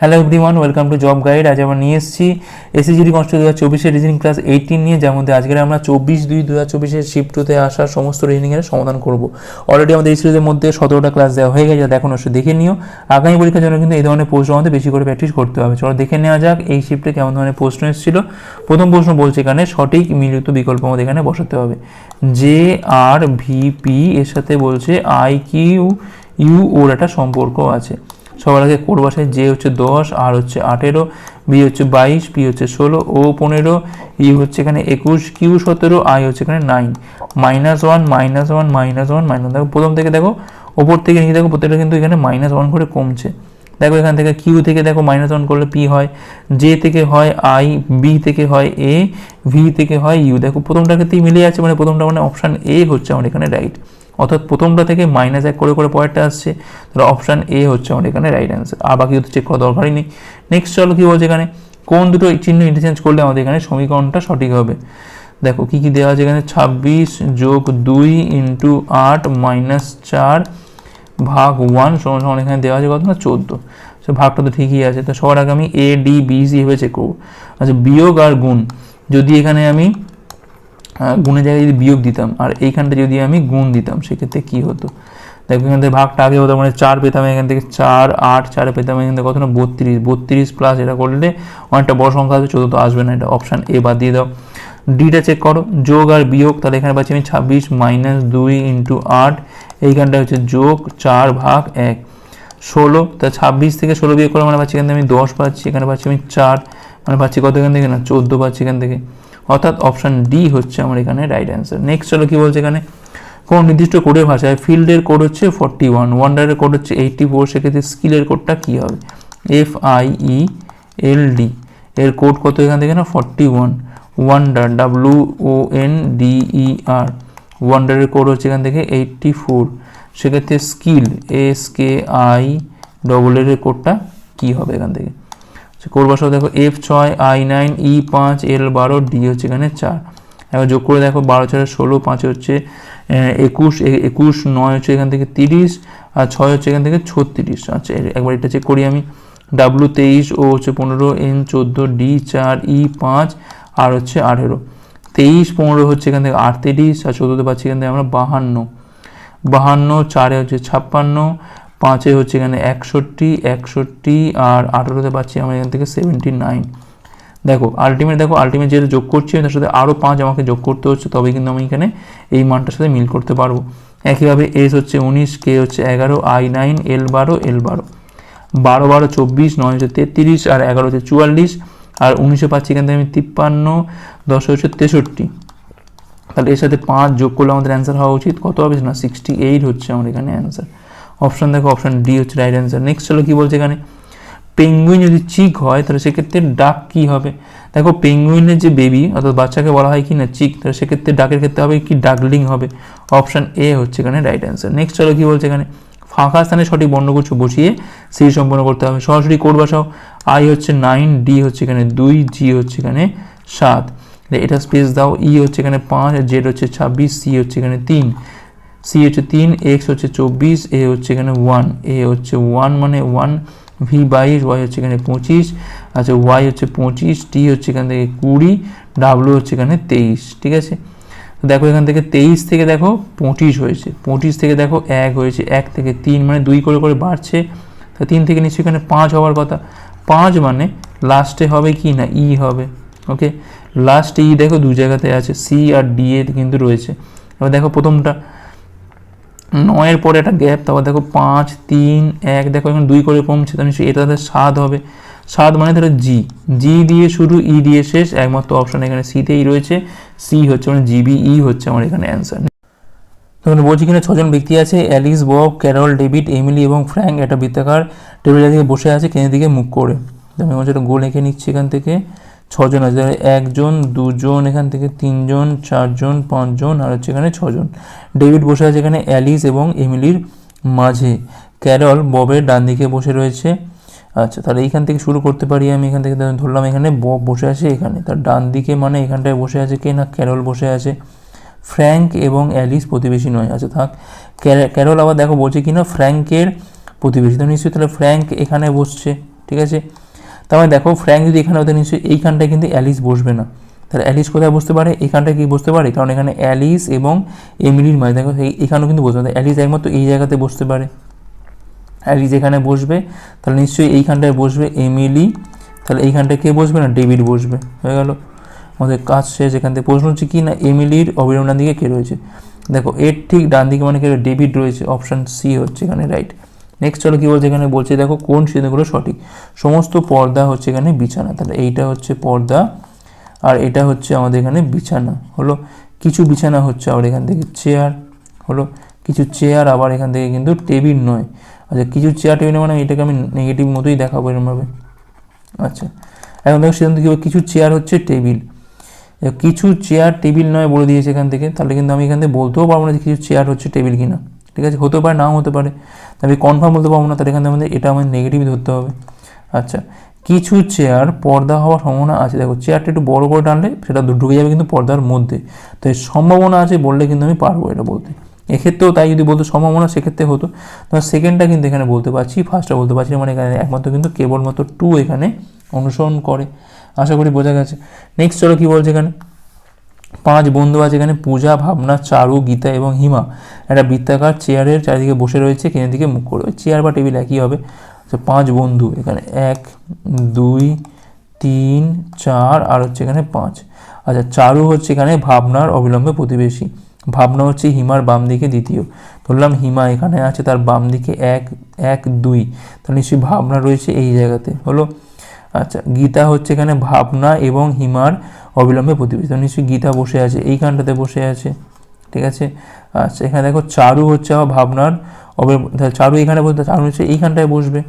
Hello everyone welcome to job guide আজ আমরা নিয়ে এসেছি এসএসজিডি কনস্টেবল দু হাজার চব্বিশের রিজনিং ক্লাস এইটিন নিয়ে, যার মধ্যে আজকে আমরা চব্বিশ দুই দু হাজার চব্বিশের শিফট টুতে আসা সমস্ত রিজনিংয়ের সমাধান করব। অলরেডি আমাদের এই মধ্যে সতেরোটা ক্লাস দেওয়া হয়ে গেছে দেখুন অবশ্যই দেখে নিও। আগামী পরীক্ষার জন্য কিন্তু এই ধরনের প্রশ্ন আমাদের বেশি করে প্র্যাকটিস করতে হবে। চলো দেখে নেওয়া যাক এই শিফটে কেমন ধরনের প্রশ্ন এসেছিল। প্রথম প্রশ্ন বলছে এখানে, সঠিক মিলিত বিকল্প আমাদের এখানে বসাতে হবে। জে আর ভিপি এর সাথে বলছে আই কিউ ইউ ওর একটা সম্পর্ক আছে। সবার আগে কোড বাসায় যে হচ্ছে দশ, আর হচ্ছে আঠেরো, বি হচ্ছে বাইশ, পি হচ্ছে ষোলো, ও পনেরো, ই হচ্ছে এখানে একুশ, কিউ সতেরো, আই হচ্ছে এখানে nine. Minus one minus one minus one, minus দেখো প্রথম থেকে দেখো, ওপর থেকে নিচে দেখো, প্রত্যেকটা কিন্তু এখানে মাইনাস ওয়ান করে কমছে। দেখো এখান থেকে কিউ থেকে দেখো মাইনাস ওয়ান করলে পি হয়, জে থেকে হয় আই, বি থেকে হয় এ, ভি থেকে হয় ইউ। দেখো প্রথমটার ক্ষেত্রেই মিলে যাচ্ছে মানে প্রথমটা মানে অপশান এ হচ্ছে আমার এখানে রাইট। অর্থাৎ প্রথমটা থেকে মাইনাস এক করে করে পরেরটা আসছে। তাহলে অপশান এ হচ্ছে আমার এখানে রাইট অ্যান্সার আর বাকি চেক করা দরকারই নেই। নেক্সট চলো কী বলছে এখানে? কোন দুটো চিহ্ন ইন্টারচেঞ্জ করলে আমাদের এখানে সমীকরণটা সঠিক হবে? দেখো কী কী দেওয়া আছে এখানে? ছাব্বিশ যোগ দুই ইন্টু আট মাইনাস চার ভাগ ওয়ান সমান সমান এখানে দেওয়া আছে কত না? চোদ্দ। সে ভাগটা তো ঠিকই আছে। তো সবার আগে আমি এ ডি বি সি ভেবে চেক করব। আচ্ছা বিয়োগ আর গুণ। যদি এখানে আমি গুণের জায়গায় যদি বিয়োগ দিতাম, আর এইখানটা যদি আমি গুণ দিতাম, সেক্ষেত্রে কী হতো? দেখো, এখান থেকে ভাগটা আগে হতো মানে চার পেতাম, এখান থেকে চার, আট, চারে পেতাম, এখান থেকে কত না বত্রিশ। বত্রিশ প্লাস এটা করলে অনেকটা বড় সংখ্যা আছে চোদ্দ তো আসবে না, এটা অপশান এ বাদ দিয়ে দাও। ডিটা চেক করো, যোগ আর বিয়োগ, তাহলে এখানে পাচ্ছি আমি ছাব্বিশ মাইনাস দুই ইন্টু আট, এইখানটা হচ্ছে যোগ, চার ভাগ এক। ষোলো, তা ছাব্বিশ থেকে ষোলো বিয়োগ করে মানে পাচ্ছি এখান থেকে আমি দশ পাচ্ছি, এখানে পাচ্ছি আমি চার মানে পাচ্ছি কত এখান থেকে? না, চোদ্দ পাচ্ছি এখান থেকে। অর্থাৎ অপশান ডি হচ্ছে আমার এখানে রাইট অ্যান্সার নেক্সট চলো কী বলছে এখানে? কোন নির্দিষ্ট কোডের ভাষায় ফিল্ডের কোড হচ্ছে ফর্টি ওয়ান ওয়ান্ডারের কোড হচ্ছে এইটটি ফোর সেক্ষেত্রে স্কিলের কোডটা কী হবে? F I E L D এর কোড কত এখান থেকে না? Forty one wonder W O N D E R ওয়ান্ডারের code হচ্ছে এখান থেকে এইটটি ফোর সেক্ষেত্রে skill S K I double এর কোডটা কী হবে এখান থেকে? কোড বসাও দেখো এফ ছয় আই নাইন ই পাঁচ এল বারো ডি হচ্ছে এখানে চার। এবার যোগ করে দেখো বারো চারে ষোলো, পাঁচ হচ্ছে একুশ একুশ, নয় হচ্ছে এখান থেকে তিরিশ, আর ছয় হচ্ছে এখান থেকে ছত্রিশ। আচ্ছা একবার এটা চেক করি আমি। ডাব্লু তেইশ ও হচ্ছে পনেরো এন চোদ্দ ডি চার ই পাঁচ আর হচ্ছে আঠেরো। তেইশ, পনেরো হচ্ছে এখান থেকে আটত্রিশ, আর চোদ্দোতে পাচ্ছি এখান থেকে আমরা বাহান্ন। বাহান্ন, চারে হচ্ছে ছাপ্পান্ন পাঁচে হচ্ছে এখানে একষট্টি একষট্টি আর আঠেরোতে পাচ্ছি আমরা এখান থেকে সেভেন্টি নাইন দেখো আলটিমেট দেখো আলটিমেট যেটা যোগ করছি তার সাথে আরও পাঁচ আমাকে যোগ করতে হচ্ছে, তবেই কিন্তু আমি এখানে এই মানটার সাথে মিল করতে পারব। একইভাবে এস হচ্ছে উনিশ কে হচ্ছে এগারো আই নাইন এল বারো এল বারো। বারো বারো, চব্বিশ, নয় হচ্ছে তেত্রিশ আর এগারো হচ্ছে চুয়াল্লিশ। আর উনিশে পাচ্ছি এখান থেকে আমি তিপ্পান্ন, দশ হচ্ছে তেষট্টি। তাহলে এর সাথে পাঁচ যোগ করলে আমাদের অ্যান্সার হওয়া উচিত। কত হবে? না সিক্সটি এইট হচ্ছে আমার এখানে অ্যান্সার অপশান দেখো, অপশান ডি হচ্ছে রাইট অ্যান্সার নেক্সট চলো কী বলছে এখানে? পেঙ্গুইন যদি চিক হয়, তাহলে সেক্ষেত্রে ডাক কী হবে? দেখো পেঙ্গুইনের যে বেবি অর্থাৎ বাচ্চাকে বলা হয় কি না চিক তাহলে সেক্ষেত্রে ডাকের ক্ষেত্রে হবে কি? ডাকলিং হবে। অপশান এ হচ্ছে এখানে রাইট অ্যান্সার নেক্সট চলো কী বলছে এখানে? ফাঁকা স্থানে সঠিক বর্ণগুচ্ছ বসিয়ে সি সম্পন্ন করতে হবে। সরাসরি কোড বসাও। আই হচ্ছে নাইন ডি হচ্ছে এখানে দুই জি হচ্ছে এখানে সাত। এটা স্পেস দাও। ই হচ্ছে এখানে পাঁচ জেড হচ্ছে ছাব্বিশ সি হচ্ছে এখানে তিন। সি হচ্ছে তিন, এক্স হচ্ছে চব্বিশ, এ হচ্ছে এখানে ওয়ান, এ হচ্ছে ওয়ান মানে ওয়ান, ভি বাইশ, ওয়াই হচ্ছে এখানে পঁচিশ আচ্ছা ওয়াই হচ্ছে পঁচিশ, টি হচ্ছে এখান থেকে কুড়ি ডাব্লু হচ্ছে এখানে তেইশ, ঠিক আছে? দেখো এখান থেকে তেইশ থেকে দেখো পঁচিশ হয়েছে, পঁচিশ থেকে দেখো এক হয়েছে, এক থেকে তিন মানে দুই করে করে বাড়ছে, তা তিন থেকে নিশ্চয়ই এখানে পাঁচ হওয়ার কথা, পাঁচ মানে লাস্টে হবে কি না, ই হবে, ওকে? লাস্টে ই দেখো দু জায়গাতে আছে, সি আর ডি এ কিন্তু রয়েছে, এবার দেখো প্রথমটা নয়ের পরে একটা গ্যাপ, তারপর দেখো পাঁচ, তিন, এক, দেখো এখন দুই করে কমছে তাহলে নিশ্চয়ই এটা তাদের সাত হবে। সাত মানে ধরো জি জি দিয়ে শুরু ই দিয়ে শেষ, একমাত্র অপশন এখানে সিতেই রয়েছে। সি হচ্ছে মানে জিবি ই হচ্ছে আমার এখানে অ্যান্সার তখন বলছি কিনা, ছজন ব্যক্তি আছে, Alice, Bob, Carol, David, Emily এবং ফ্র্যাঙ্ক, একটা বৃত্তাকার। টেবিলের দিকে বসে আছে কেনের দিকে মুখ করে। আমি একটা গোল এঁকে নিচ্ছি এখান থেকে। ছজন আছে তাহলে একজন, দুজন, এখান থেকে তিনজন, চারজন, পাঁচজন, আর হচ্ছে এখানে ছজন। ডেভিড বসে আছে এখানে অ্যালিস এবং এমিলির মাঝে। ক্যারল, ববের ডান দিকে বসে রয়েছে। আচ্ছা তাহলে এইখান থেকে শুরু করতে পারি আমি, এখান থেকে ধরলাম এখানে বব বসে আছে এখানে। তার ডান দিকে মানে এখানটায় বসে আছে কে না? ক্যারল বসে আছে। ফ্র্যাঙ্ক এবং অ্যালিস প্রতিবেশী নয়। আচ্ছা থাক। ক্যার- ক্যারল আবার দেখো বলছে কিনা? ফ্র্যাঙ্কের প্রতিবেশী। তো নিশ্চয়ই তাহলে ফ্র্যাঙ্ক এখানে বসছে, ঠিক আছে? তার মানে দেখো ফ্র্যাঙ্ক যদি এখানে হতে নিশ্চয়ই এইখানটায় কিন্তু অ্যালিস বসবে না। তাহলে অ্যালিস কোথায় বসতে পারে? এখানটায় কি বসতে পারে? কারণ এখানে অ্যালিস এবং এমিলির মাঝে দেখো এখানেও কিন্তু বসতে পারে অ্যালিস একমাত্র এই জায়গাতে বসতে পারে। অ্যালিস এখানে বসবে, তাহলে নিশ্চয়ই এইখানটায় বসবে এমিলি তাহলে এইখানটায় কে বসবে না? ডেভিড বসবে। হয়ে গেল। আমাদের কাজ শেষ, এখান থেকে প্রশ্ন হচ্ছে কি না? এমিলির অবিরাম ডান দিকে কে রয়েছে? দেখো, এর ঠিক ডান দিকে মানে কে? ডেভিড রয়েছে অপশান সি হচ্ছে এখানে রাইট নেক্সট চলো কি বলছে এখানে বলছে, দেখো কোন সিদ্ধান্তগুলো সঠিক। সমস্ত পর্দা হচ্ছে এখানে বিছানা, তাহলে এইটা হচ্ছে পর্দা আর এটা হচ্ছে আমাদের এখানে বিছানা, হলো? কিছু বিছানা হচ্ছে আবার এখান থেকে চেয়ার হলো? কিছু চেয়ার আবার এখান থেকে কিন্তু টেবিল নয়। আচ্ছা কিছু চেয়ার টেবিল মানে এটাকে আমি নেগেটিভ মতোই দেখাবো এরকমভাবে আচ্ছা এখন দেখো সিদ্ধান্ত কী? কিছু চেয়ার হচ্ছে টেবিল কিছু চেয়ার টেবিল নয় বলে দিয়েছে এখান থেকে, তাহলে কিন্তু আমি এখান থেকে বলতেও পারব না যে কিছু চেয়ার হচ্ছে টেবিল কিনা। ঠিক আছে? হতে পারে, নাও হতে পারে। তবে কনফার্ম বলতে পারব না, তার এখানে আমাদের এটা আমাদের নেগেটিভ ধরতে হবে। আচ্ছা কিছু চেয়ার পর্দা হওয়ার সম্ভাবনা আছে। দেখো চেয়ারটা একটু বড় করে টানলে সেটা ঢুকে যাবে কিন্তু পর্দার মধ্যে। তো এর সম্ভাবনা আছে বললে কিন্তু আমি পারব এটা বলতে। এক্ষেত্রেও তাই যদি বলতো সম্ভাবনা, সেক্ষেত্রে হতো। তোমার সেকেন্ডটা কিন্তু এখানে বলতে পারছি ফার্স্টটা বলতে পারছি মানে এখানে একমাত্র কিন্তু কেবলমাত্র টু এখানে অনুসরণ করে। আশা করি বোঝা গেছে। নেক্সট চলো কী বলছে এখানে? পাঁচ বন্ধু আছে এখানে, পূজা, ভাবনা, চারু, গীতা এবং হিমা। একটা বৃত্তাকার চেয়ারের চারিদিকে বসে রয়েছে কেনের দিকে মুখ করে চেয়ার বা টেবিল একই হবে। তো পাঁচ বন্ধু এখানে, এক, দুই, তিন, চার আর হচ্ছে এখানে পাঁচ। আচ্ছা চারু হচ্ছে এখানে ভাবনার অবিলম্বে প্রতিবেশী। ভাবনা হচ্ছে হিমার বাম দিকে দ্বিতীয়। ধরলাম হিমা এখানে আছে, তার বাম দিকে এক এক, দুই। তাহলে নিশ্চয়ই ভাবনা রয়েছে এই জায়গাতে। হলো আচ্ছা গীতা হচ্ছে এখানে ভাবনা এবং হিমার অবিলম্বে প্রতিবেশী নিশ্চয়ই গীতা বসে আছে, এই এইখানটাতে বসে আছে, ঠিক আছে? আচ্ছা এখানে দেখো চারু হচ্ছে আবার ভাবনার চারু এখানে বলতে চারু হচ্ছে এইখানটায় বসবে।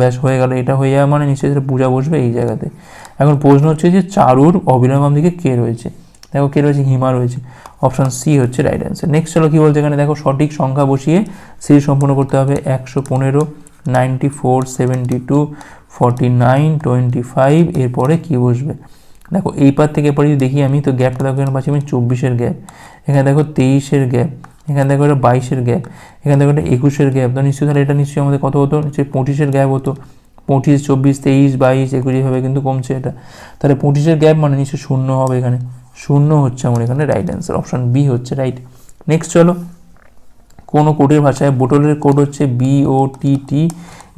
ব্যাস, হয়ে গেল, এটা হয়ে যাওয়া মানে নিশ্চয়ই পূজা বসবে এই জায়গাতে। এখন প্রশ্ন হচ্ছে যে চারুর অবিলম্ব দিকে কে রয়েছে? দেখো কে রয়েছে? হিমা রয়েছে। অপশান সি হচ্ছে রাইট অ্যান্সার নেক্সট চলো কী বলছে এখানে? দেখো সঠিক সংখ্যা বসিয়ে সিরিজ সম্পূর্ণ করতে হবে। একশো পনেরো ninety four seventy two forty nine twenty five এরপরে কী বসবে? দেখো, এই পার থেকে এরপরে যদি দেখি আমি, তো গ্যাপটা দেখো, এখানে পাচ্ছি আমি চব্বিশের গ্যাপ এখানে দেখো তেইশের গ্যাপ এখানে দেখো এটা বাইশের গ্যাপ এখানে দেখো এটা একুশের গ্যাপ তো নিশ্চয়ই তাহলে এটা নিশ্চয়ই আমাদের কত হতো? নিশ্চয়ই পঁচিশের গ্যাপ হতো। পঁচিশ, চব্বিশ, তেইশ, বাইশ, একুশ, এইভাবে কিন্তু কমছে এটা। তাহলে পঁচিশের গ্যাপ মানে নিশ্চয়ই শূন্য হবে এখানে। শূন্য হচ্ছে আমার এখানে রাইট অ্যান্সার অপশান বি হচ্ছে রাইট নেক্সট চলো। কোনো কোডের ভাষায় বোটলের কোড হচ্ছে B O T T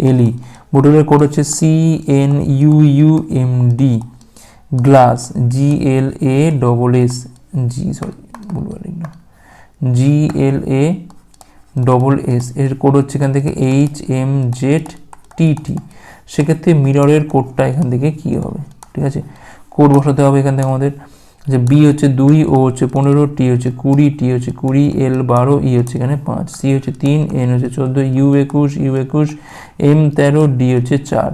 L E বোটলের code হচ্ছে C N U U M D glass G L A double S G sorry G L A double S এর code হচ্ছে এখান থেকে H M Z T T সেক্ষেত্রে মিররের কোডটা এখান থেকে কী হবে? ঠিক আছে? কোড বসাতে হবে এখান থেকে আমাদের। যে বি হচ্ছে দুই ও হচ্ছে পনেরো টি হচ্ছে কুড়ি টি হচ্ছে কুড়ি এল বারো ই হচ্ছে এখানে পাঁচ সি হচ্ছে তিন এন হচ্ছে চোদ্দ ইউ একুশ ইউ একুশ এম তেরো ডি হচ্ছে চার।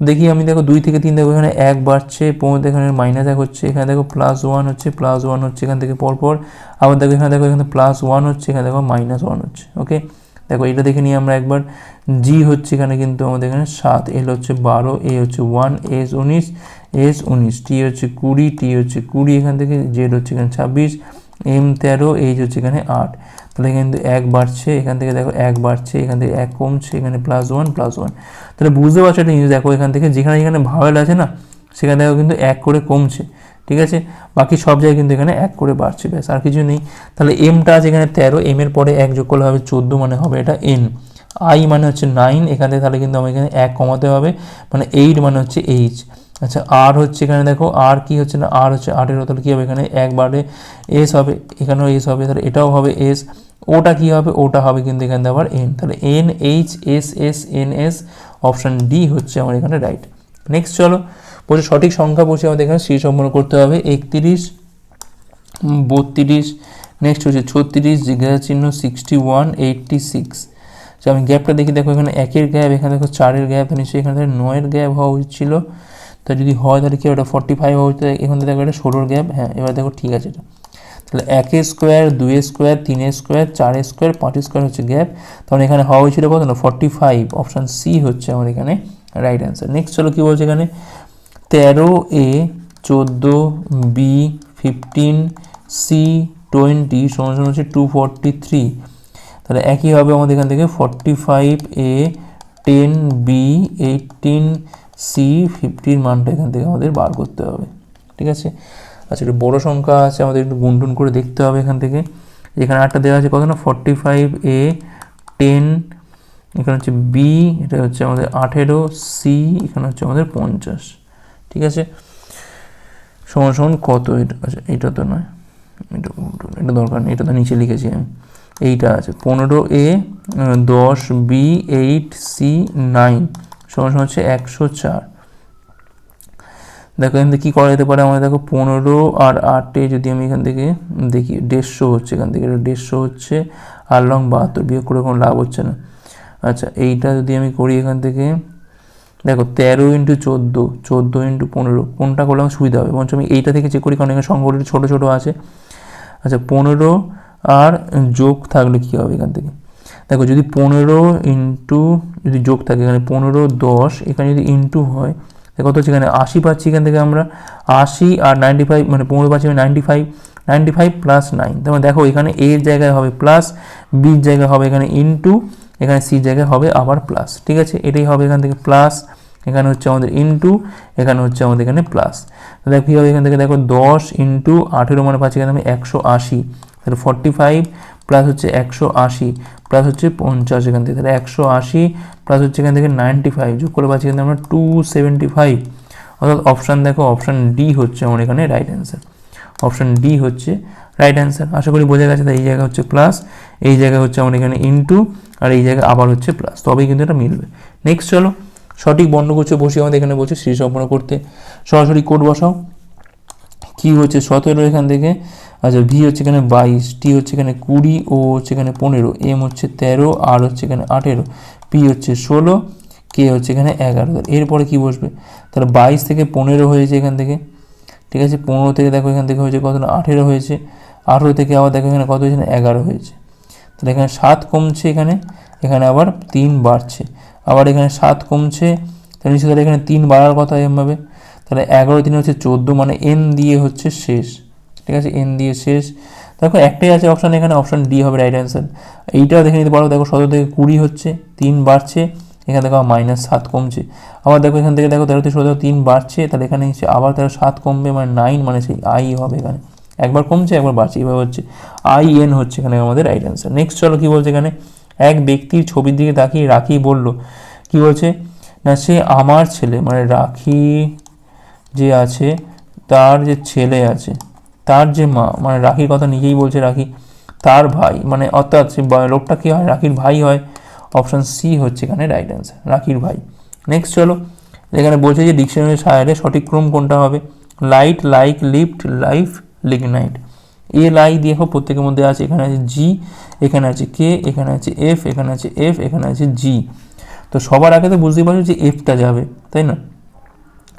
দেখি আমি দেখো দুই থেকে তিন দেখো এখানে এক বাড়ছে, পনেরো এখানে মাইনাস এক হচ্ছে, এখানে দেখো প্লাস ওয়ান হচ্ছে প্লাস ওয়ান হচ্ছে এখান থেকে পরপর। আবার দেখো এখানে দেখো এখানে প্লাস ওয়ান হচ্ছে, এখানে দেখো মাইনাস ওয়ান হচ্ছে ওকে দেখো এটা দেখে নিই আমরা একবার জি হচ্ছে এখানে কিন্তু আমাদের এখানে সাত এল হচ্ছে বারো এ হচ্ছে ওয়ান এস উনিশ এস উনিশ টি হচ্ছে কুড়ি টি হচ্ছে কুড়ি, এখান থেকে জেড হচ্ছে এখানে ছাব্বিশ এম তেরো এইচ হচ্ছে এখানে আট। তাহলে কিন্তু এক বাড়ছে, এখান থেকে দেখো এক বাড়ছে, এখান থেকে এক কমছে, এখানে প্লাস ওয়ান প্লাস ওয়ান তাহলে বুঝতে পারছ একটা জিনিস, দেখো এখান থেকে যেখানে যেখানে ভাওয়েল আছে না, সেখানে দেখো কিন্তু এক করে কমছে, ঠিক আছে? বাকি সব জায়গায় কিন্তু এখানে এক করে বাড়ছে, ব্যাস, আর কিছু নেই। তাহলে এমটা আছে এখানে তেরো এম এর পরে এক যোগ করলে হবে চোদ্দ মানে হবে এটা এন আই মানে হচ্ছে নাইন এখান থেকে তাহলে কিন্তু আমাকে এখানে এক কমাতে হবে মানে এইট মানে হচ্ছে এইচ আচ্ছা আর হচ্ছে এখানে দেখো আর কি হচ্ছে না আর হচ্ছে আটের তাহলে কী হবে এখানে? একবারে এস হবে, এখানেও এস হবে, তাহলে এটাও হবে এস ওটা কি হবে? ওটা হবে কিন্তু এখানে আবার এন তাহলে N H S S N S option D হচ্ছে আমার এখানে রাইট নেক্সট চলো, বলছে সঠিক সংখ্যা বসে আমাদের এখানে সি সম্পন্ন করতে হবে। একত্রিশ বত্রিশ নেক্সট হচ্ছে ছত্রিশ, জিজ্ঞাসা চিহ্ন সিক্সটি ওয়ান এইটটি সিক্স আমি গ্যাপটা দেখি, দেখো এখানে একের গ্যাপ এখানে দেখো চারের গ্যাপ নিশ্চয়ই এখানে নয়ের গ্যাপ হওয়া উচিত ছিল। তা যদি হয় তাহলে কি ওটা ফর্টি ফাইভ হবে এখানে দেখো এটা ষোলোর গ্যাপ হ্যাঁ এবার দেখো ঠিক আছে এটা। তাহলে একের স্কোয়ার দুয়ের স্কোয়ার তিনের স্কোয়ার চারের স্কোয়ার পাঁচের স্কোয়ার হচ্ছে গ্যাপ তখন এখানে হওয়া হয়েছিল কত না ফর্টি ফাইভ অপশান সি হচ্ছে আমার এখানে রাইট অ্যান্সার নেক্সট চলো কী বলছে এখানে? তেরো এ চোদ্দ বি ফিফটিন সি টোয়েন্টি সমান সমান হচ্ছে টু ফর্টি থ্রি তাহলে একই হবে আমাদের এখান থেকে forty five A ten B eighteen C ফিফটির মানটা এখান থেকে আমাদের বার করতে হবে, ঠিক আছে? আচ্ছা একটু বড়ো সংখ্যা আছে, আমাদের একটু গুনটুন করে দেখতে হবে এখান থেকে। এখানে একটা দেওয়া আছে কত না ফর্টি ফাইভ এ টেন এখানে হচ্ছে বি এটা হচ্ছে আমাদের আঠেরো সি এখানে হচ্ছে আমাদের পঞ্চাশ, ঠিক আছে? সমান সমান কত এটা? আচ্ছা এটা তো নয়, এটা এটা দরকার নেই, এটা তো নিচে লিখেছি আমি। এইটা আছে, পনেরো এ দশ বি এইট সি নাইন সমান সমান হচ্ছে একশো চার। দেখো এখান থেকে কী করা যেতে পারে? আমাদের দেখো পনেরো আর আটে যদি আমি এখান থেকে দেখি, দেড়শো হচ্ছে এখান থেকে। এটা দেড়শো হচ্ছে, আর লং বাহাত্তর বিয়োগ করে কোনো লাভ হচ্ছে না। আচ্ছা এইটা যদি আমি করি এখান থেকে, দেখো তেরো ইন্টু চোদ্দ চোদ্দ ইন্টু পনেরো, কোনটা করলে আমার সুবিধা হবে? বরঞ্চ আমি এইটা থেকে চেক করি, কারণ এখানে সংখ্যাগুলো ছোটো ছোটো আছে। আচ্ছা পনেরো আর যোগ থাকলে কী হবে এখান থেকে? দেখো, যদি পনেরো ইন্টু যদি যোগ থাকে, এখানে পনেরো, দশ, এখানে যদি ইন্টু হয় কত হচ্ছে এখানে? আশি পাচ্ছি এখান থেকে আমরা। আশি আর নাইনটি ফাইভ মানে পনেরো পাচ্ছি ninety five ninety five plus nine তারপরে দেখো, এখানে এর জায়গায় হবে প্লাস বির জায়গায় হবে এখানে ইন্টু, এখানে সির জায়গায় হবে আবার প্লাস ঠিক আছে? এটাই হবে এখান থেকে প্লাস এখানে হচ্ছে আমাদের ইন্টু, এখানে হচ্ছে আমাদের এখানে প্লাস দেখো, কী হবে এখান থেকে? দেখো, দশ ইন্টু আঠেরো মানে পাচ্ছি এখানে আমি একশো আশি। তাহলে ফর্টি ফাইভ প্লাস হচ্ছে একশো আশি, প্লাস হচ্ছে পঞ্চাশ এখান থেকে। তাহলে একশো আশি, প্লাস হচ্ছে এখান থেকে নাইনটি ফাইভ, যোগ করে পাচ্ছি এখানে আমরা টু সেভেন্টি ফাইভ। অর্থাৎ অপশান দেখো অপশান ডি হচ্ছে আমার এখানে রাইট অ্যান্সার অপশান ডি হচ্ছে রাইট অ্যান্সার আশা করি বোঝা গেছে, তাই এই জায়গা হচ্ছে প্লাস এই জায়গা হচ্ছে আমার এখানে ইন্টু আর এই জায়গায় আবার হচ্ছে প্লাস তবেই কিন্তু এটা মিলবে। নেক্সট চলো, সঠিক বর্ণগুচ্ছ বসিয়ে আমাদের এখানে বলছে শ্রী সম্পন্ন করতে। সরাসরি কোড বসাও। কি হচ্ছে সতেরো এখান থেকে। আচ্ছা ভি হচ্ছে এখানে বাইশ টি হচ্ছে এখানে কুড়ি ও হচ্ছে এখানে পনেরো এম হচ্ছে তেরো আর হচ্ছে এখানে আঠেরো পি হচ্ছে ষোলো কে হচ্ছে এখানে এগারো। এরপরে কি বসবে? তাহলে বাইশ থেকে পনেরো হয়েছে এখান থেকে, ঠিক আছে? পনেরো থেকে দেখো এখান থেকে হয়েছে কত না? আঠেরো হয়েছে। আঠেরো থেকে আবার দেখো এখানে কত হয়েছে? এগারো হয়েছে। তাহলে এখানে সাত কমছে এখানে এখানে আবার তিন বাড়ছে। আবার এখানে সাত কমছে, তাহলে নিশ্চয়ই তাহলে এখানে তিন বাড়ার কথা এমভাবে তাহলে এগারো, তিন হচ্ছে চোদ্দ মানে এন দিয়ে হচ্ছে শেষ। ঠিক আছে? এন দিয়ে শেষ। দেখো, একটাই আছে অপশান এখানে অপশান ডি হবে রাইট অ্যান্সার এইটাও দেখে নিতে পারো, দেখো সতেরো থেকে কুড়ি হচ্ছে, তিন বাড়ছে, এখানে দেখো মাইনাস সাত কমছে। আবার দেখো এখান থেকে দেখো তেরো থেকে সতেরো, তিন বাড়ছে, তাহলে এখানে আবার তেরো, সাত কমবে মানে নাইন মানে সেই আই হবে এখানে। একবার কমছে, একবার বাড়ছে এইভাবে হচ্ছে। আই এন হচ্ছে এখানে আমাদের রাইট অ্যান্সার নেক্সট চলো, কী বলছে এখানে? এক ব্যক্তির ছবির দিকে তাকিয়ে রাখি বলল, কি বলছে? না, সে আমার ছেলে মানে রাখি যে আছে, তার যে ছেলে আছে। তার যে মা মানে রাখির কথা নিজেই বলছে রাখি, তার ভাই মানে অর্থাৎ সে লোকটা কী হয়? রাখির ভাই হয়। অপশান সি হচ্ছে এখানে রাইট অ্যান্সার রাখির ভাই। নেক্সট চলো এখানে বলছে যে ডিকশনারি সাহায্যে সঠিক ক্রম কোনটা হবে? Light like lift life lignite a lie দেখো, প্রত্যেকের মধ্যে আছে। এখানে আছে জি এখানে আছে কে এখানে আছে এফ এখানে আছে এফ এখানে আছে জি তো সবার আগে তো বুঝতেই পারছ যে এফটা যাবে, তাই না?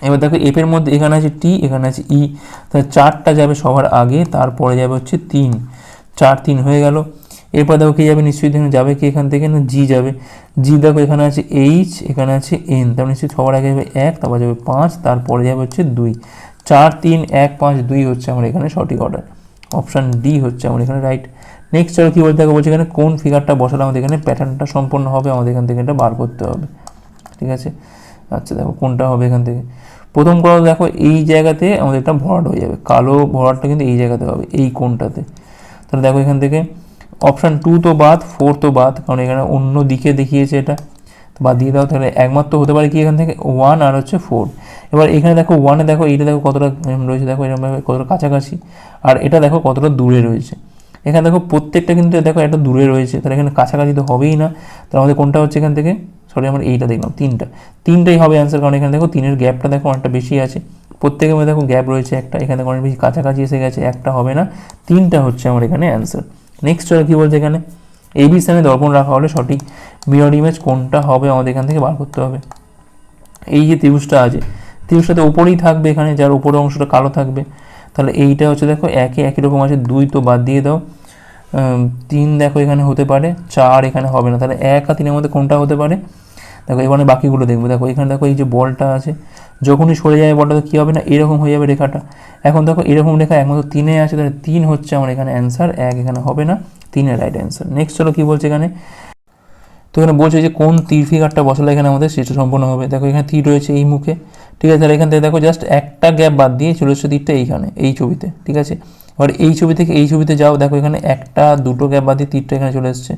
এবার দেখো এফের মধ্যে এখানে আছে টি এখানে আছে ই তাহলে চারটা যাবে সবার আগে, তারপরে যাবে হচ্ছে তিন। চার, তিন হয়ে গেল। এরপর দেখো কে যাবে? নিশ্চয়ই যাবে কি এখান থেকে? না জি যাবে। জি দেখো, এখানে আছে এইচ এখানে আছে এন তারপর নিশ্চয়ই সবার আগে যাবে এক, তারপর যাবে পাঁচ, তারপরে যাবে হচ্ছে দুই। চার, তিন, এক, পাঁচ, দুই হচ্ছে আমার এখানে সঠিক অর্ডার অপশান ডি হচ্ছে আমার এখানে রাইট নেক্সট চলো, কী বলতে দেখো, বলছে এখানে কোন ফিগারটা বসালে আমাদের এখানে প্যাটার্নটা সম্পূর্ণ হবে, আমাদের এখান থেকে এটা বার করতে হবে। ঠিক আছে? আচ্ছা দেখো কোনটা হবে এখান থেকে? প্রথম কথা দেখো এই জায়গাতে আমাদের একটা ভরাট হয়ে যাবে। কালো ভরাটটা কিন্তু এই জায়গাতে হবে, এই কোনটাতে তাহলে দেখো এখান থেকে অপশান টু তো বাদ ফোর তো বাদ, কারণ এখানে অন্য দিকে দেখিয়েছে এটা। বাদ দিয়ে দাও, তাহলে একমাত্র হতে পারে কি এখান থেকে? ওয়ান আর হচ্ছে ফোর এবার এখানে দেখো ওয়ানে দেখো, এইটা দেখো কতটা রয়েছে, দেখো এরকমভাবে কতটা কাছাকাছি। আর এটা দেখো কতটা দূরে রয়েছে। এখানে দেখো প্রত্যেকটা কিন্তু দেখো একটা দূরে রয়েছে, তাহলে এখানে কাছাকাছি তো হবেই না। তাহলে আমাদের কোনটা হচ্ছে এখান থেকে? সরি আমরা এইটা দেখলাম তিনটা তিনটাই হবে অ্যান্সার কারণ এখানে দেখো তিনের গ্যাপটা দেখো অনেকটা বেশি আছে প্রত্যেকের মধ্যে দেখো গ্যাপ রয়েছে একটা এখানে অনেক বেশি কাছাকাছি এসে গেছে একটা হবে না তিনটা হচ্ছে আমার এখানে অ্যান্সার নেক্সট চলো কী বলছে এখানে এই স্থানে দর্পণ রাখা হলে সঠিক মিরর ইমেজ কোনটা হবে আমাদের এখান থেকে বার করতে হবে এই যে ত্রিভুজটা আছে ত্রিভুজটা তো উপরেই থাকবে এখানে যার উপরের অংশটা কালো থাকবে তাহলে এইটা হচ্ছে দেখো একে একই রকম আছে দুই তো বাদ দিয়ে দাও তিন দেখো এখানে হতে পারে, চার এখানে হবে না। তাহলে এক আর তিনের মধ্যে কোনটা হতে পারে? দেখো এখানে বাকিগুলো দেখব। দেখো, এখানে দেখো এই যে বলটা আছে, যখনই সরে যাবে বলটা তো কী হবে না? এরকম হয়ে যাবে রেখাটা। এখন দেখো, এরকম রেখা একমাত্র তিনে আছে, তাহলে তিন হচ্ছে আমার এখানে অ্যান্সার এক এখানে হবে না, তিনের রাইট অ্যান্সার নেক্সট চলো কী বলছে এখানে? তো এখানে বলছে যে কোন তীর ফিগারটা বসালে এখানে আমাদের সেটা সম্পূর্ণ হবে। দেখো, এখানে তীর রয়েছে এই মুখে। ঠিক আছে, তাহলে এখান থেকে দেখো জাস্ট একটা গ্যাপ বাদ দিয়ে চলে এসছে তীরটা এইখানে, এই ছবিতে। ঠিক আছে? এবার এই ছবি থেকে এই ছবিতে যাও, দেখো এখানে একটা, দুটো গ্যাপ বাদ দিয়ে তীরটা এখানে চলে এসছে।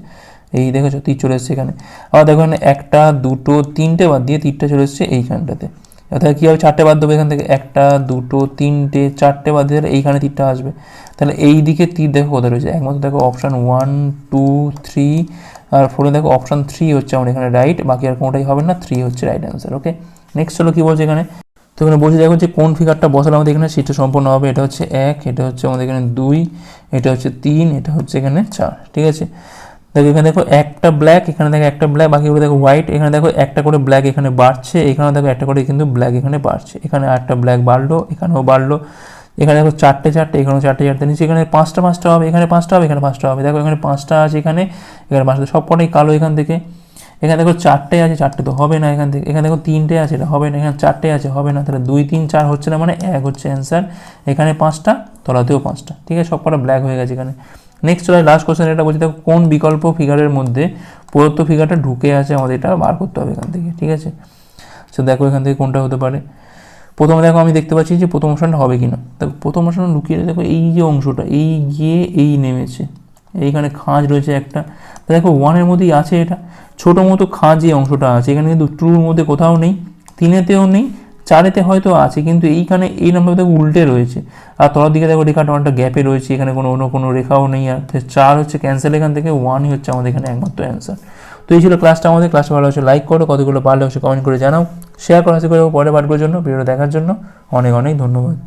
এই দেখেছ তীর চলে এসছে এখানে। আবার দেখো এখানে একটা, দুটো, তিনটে বাদ দিয়ে তীরটা চলে এসছে এইখানটাতে। তাহলে কী হবে, চারটে বাদ দেবো এখান থেকে। একটা, দুটো, তিনটে, চারটে বাদ দিয়ে এইখানে তীরটা আসবে। তাহলে এই দিকে তীর দেখো কোথায় রয়েছে? একমাত্র দেখো অপশান ওয়ান টু থ্রি আর ফোরে দেখো অপশান থ্রি হচ্ছে আমার এখানে রাইট বাকি আর কোনোটাই হবে না থ্রি হচ্ছে রাইট অ্যান্সার ওকে নেক্সট হলো কী বলছে এখানে? এখানে বলছে, দেখো যে কোন ফিগারটা বসালে আমাদের এখানে সেটা সম্পূর্ণ হবে। এটা হচ্ছে এক, এটা হচ্ছে আমাদের এখানে দুই, এটা হচ্ছে তিন, এটা হচ্ছে এখানে চার, ঠিক আছে? দেখো এখানে দেখো একটা ব্ল্যাক এখানে দেখো একটা ব্ল্যাক বাকিগুলো দেখো হোয়াইট এখানে দেখো একটা করে ব্ল্যাক এখানে বাড়ছে এখানে দেখো একটা করে কিন্তু ব্ল্যাক এখানে বাড়ছে। এখানে একটা ব্ল্যাক বাড়লো, এখানেও বাড়লো। এখানে দেখো চারটে চারটে, এখানেও চারটে চারটে, নিচে এখানে পাঁচটা পাঁচটা হবে, এখানে পাঁচটা হবে, এখানে পাঁচটা হবে। দেখো এখানে পাঁচটা আছে এখানে এখানে পাঁচটা সব কটাই কালো এখান থেকে। এখানে দেখো চারটে আছে, চারটে তো হবে না এখান থেকে। এখানে দেখো তিনটে আছে, এটা হবে না। এখানে চারটে আছে, হবে না। তাহলে দুই, তিন, চার হচ্ছে না মানে এক হচ্ছে অ্যান্সার এখানে পাঁচটা, তলাতেও পাঁচটা। ঠিক আছে সব কটা ব্ল্যাক হয়ে গেছে এখানে। নেক্সট চলে লাস্ট কোশ্চেন এটা বলছি, দেখো কোন বিকল্প ফিগারের মধ্যে প্রদত্ত ফিগারটা ঢুকে আছে? আমাদের এটা বার করতে হবে এখান থেকে, ঠিক আছে? সো দেখো এখান থেকে কোনটা হতে পারে। প্রথমে দেখো আমি দেখতে পাচ্ছি যে প্রথম অপশানটা হবে কি না দেখো প্রথম অপশান লুকিয়ে দেখো, এই যে অংশটা, এই গিয়ে এই নেমেছে। এইখানে খাঁজ রয়েছে একটা। দেখো ওয়ানের মধ্যেই আছে এটা। ছোটো মতো খাঁজ যে অংশটা আছে। এখানে কিন্তু ট্রুর মধ্যে কোথাও নেই, তিনেতেও নেই, চারেতে হয়তো আছে, কিন্তু এইখানে এই নাম্বার দেখো উল্টে রয়েছে। আর তলার দিকে দেখো রেখাটা অনেকটা গ্যাপে রয়েছে, এখানে কোনো, অন্য কোনো রেখাও নেই। আর চার হচ্ছে ক্যান্সেল এখান থেকে ওয়ানই হচ্ছে আমাদের এখানে একমাত্র অ্যান্সার তো এই ছিল ক্লাসটা আমাদের। ক্লাসটা ভালো হচ্ছে লাইক করো, কতগুলো পারলে অবশ্যই কমেন্ট করে জানাও। শেয়ার করা করে পরের পাঠগুলোর জন্য ভিডিও দেখার জন্য অনেক অনেক ধন্যবাদ।